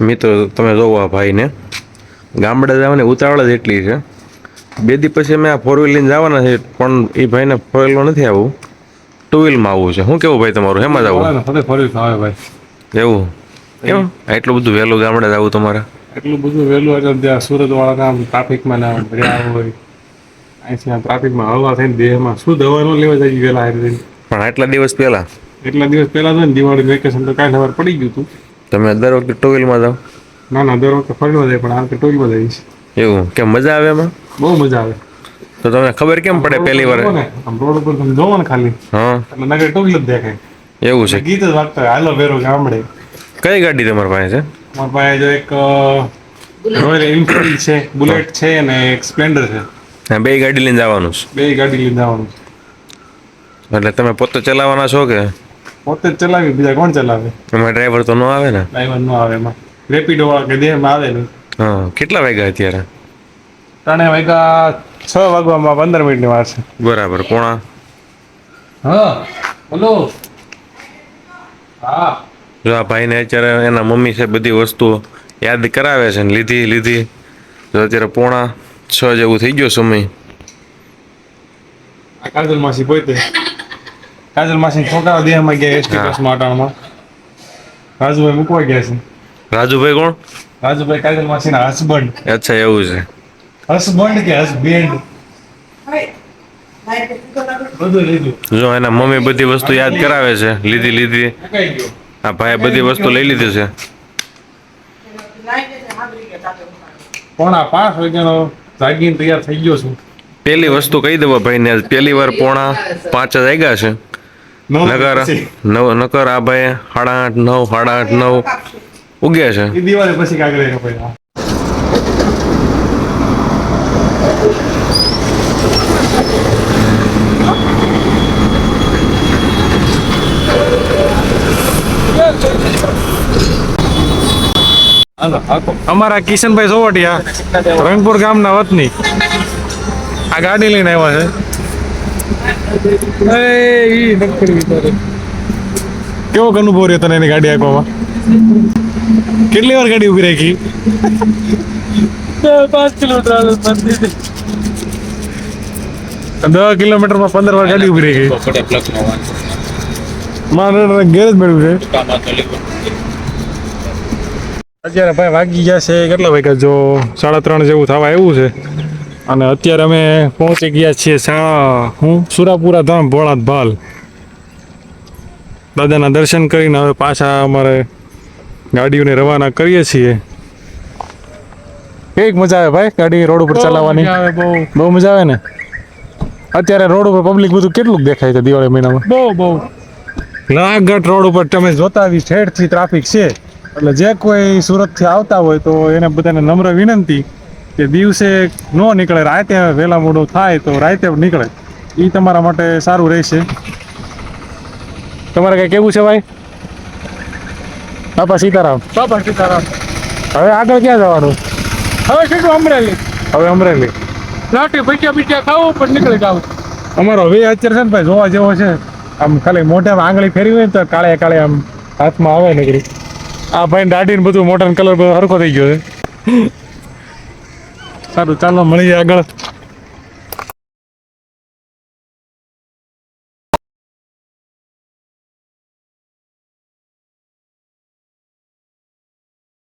મિત્રો તમે જોવો આ ભાઈને. ગામડે જવાની ઉતાવળ જ એટલી છે. બે દી પછી અમે આ ફોર વ્હીલ લઈને જવાના છે પણ એ ભાઈને ફોર વ્હીલમાં નથી આવવું ટુ વ્હીલમાં આવવું છે. શું કેવું ભાઈ તમારું? એમાં જ આવું? ફોર વ્હીલ આવે ભાઈ. એવું? કેવું એટલું બધું વહેલું ગામડે જવું તમારે? એટલું બધું વહેલું એટલે ત્યાં સુરત વાળા કામ ટ્રાફિકમાં ના રહ્યા હોય. અહીંથી ટ્રાફિકમાં હળવા થઈને દેહમાં શું દવા ન લેવા જાય વહેલા હારી પણ આટલા દિવસ પહેલા? એટલા દિવસ પહેલા તો ને દિવાળી વેકેશન તો કાંઈ ખબર પડી ગયું હતું. તમે દર વખતે ટુ વ્હીલમાં જાઓ? ના ના દર વખતે ફરવા જાય પણ આ વખતે ટોલમાં જઈશ. એવું? કેમ મજા આવે એમાં? બહુ મજા આવે. તો તમને ખબર કેમ પડે પહેલી વાર? રોડ ઉપર તમે જોવો ને ખાલી હા. એટલે નગર ટોલ જ દેખાય. એવું છે. ગીત જ વાગતા હોય, હાલો ભેરો ગામડે. કઈ ગાડી તમારી પાસે છે? મારી પાસે જો એક રોયલ એન્ફિલ્ડ છે બુલેટ છે અને એક સ્પ્લેન્ડર છે. હા બે ગાડી લઈને જવાનું છે. બે ગાડી લઈને જવાનું છે. એટલે તમે પોતે ચલાવવાના છો કે? પોતે જ ચલાવી બીજા કોણ ચલાવે? એમાં ડ્રાઈવર તો ન આવે ને? ડ્રાઈવર ન આવે એમાં. રેપિડો વાળા કે દેહમાં આવે નહીં. હા કેટલા વાગ્યા અત્યારે? ત્રણે વાગ્યા છ વાગવામાં પંદર મિનિટની વાર છે. બરાબર પોણા હા બોલો. હા. જો આ ભાઈને અત્યારે એના મમ્મી છે બધી વસ્તુઓ યાદ કરાવે છે ને લીધી લીધી. જો અત્યારે પોણા છ જેવું થઈ ગયો સમય. આ કાજલ માસી પોતે. કાજલ માસી છોકરા દેહમાં ગયા એસટી હા. બસમાં અટાણમાં રાજુભાઈ મૂકવા ગયા છે. રાજુભાઈ કોણ? રાજુભાઈ કાજલ માસીના હસબન્ડ. અચ્છા એવું છે. હસબન્ડ કે હસબેન્ડ? જો એના મમ્મી બધી વસ્તુ યાદ કરાવે છે લીધી લીધી. આ ભાઈએ બધી વસ્તુ લઈ લીધી છે. પોણા પાંચ વાગ્યાનો જાગીને તૈયાર થઈ ગયો છું. પેલી વસ્તુ કહી દેવા ભાઈને પહેલી વાર પોણા પાંચ જ આવ્યા છે. પછી. નવ નકર આ ભાઈ સાડા આઠ નવ સાડા આઠ નવ. ઉગ્યા છે. દિવાળી પછી કાગળ અમારા કિશનભાઈ સોવટિયા રંગપુર ગામના વતની આ ગાડી લઈને આવ્યા છે. કેવો અનુભવ રહ્યો તને એની ગાડી આપવામાં? કેટલી વાર ગાડી ઊભી રાખી? પાંચ કિલોમીટર દસ કિલોમીટરમાં પંદર વાર ગાડી ઊભી રહી મારે ગેરેજ મેળવ્યું છે. અત્યારે ભાઈ વાગી ગયા છે કેટલા વાગ્યા? જો સાડા ત્રણ જેવું થવા આવ્યું છે. અને અત્યારે અમે પહોંચી ગયા છીએ હું સુરાપુરા ધામ ભોળાત ભાલ. દાદાના દર્શન કરીને હવે પાછા અમારે ગાડીઓને રવાના કરીએ છીએ. કેવી મજા આવે ભાઈ ગાડી રોડ ઉપર ચલાવવાની? બહુ. બહુ મજા આવે ને? અત્યારે રોડ ઉપર પબ્લિક બધું કેટલું દેખાય છે દિવાળી મહિનામાં? બહુ બહુ. લાગટ રોડ ઉપર તમે જોતા આવી છેડથી ટ્રાફિક છે. એટલે જે કોઈ સુરતથી આવતા હોય તો એને બધાને નમ્ર વિનંતી. કે દિવસે ન નીકળે રાતે વહેલા મોડો થાય તો રાતે નીકળે. એ તમારા માટે સારું રહેશે. તમારે કઈ કેવું છે ભાઈ? બાપા સીતારામ. બાપા સીતારામ. હવે આગળ ક્યાં જવાનું? હવે સીધું અમરેલી. હવે અમરેલી. લાટી ભજીયા બીજા ખાવું પણ નીકળી જાવ અમારો વે અત્યારે છે ને ભાઈ જોવા જેવો છે. આમ ખાલી મોઢામાં આંગળી ફેરવી હોય ને તો કાળે કાળે આમ હાથમાં આવે નીકળી આ ભાઈ દાઢી ને બધું મોઢાનો કલર બધો સરખો થઈ ગયો છે. સારું ચાલો મળીએ આગળ.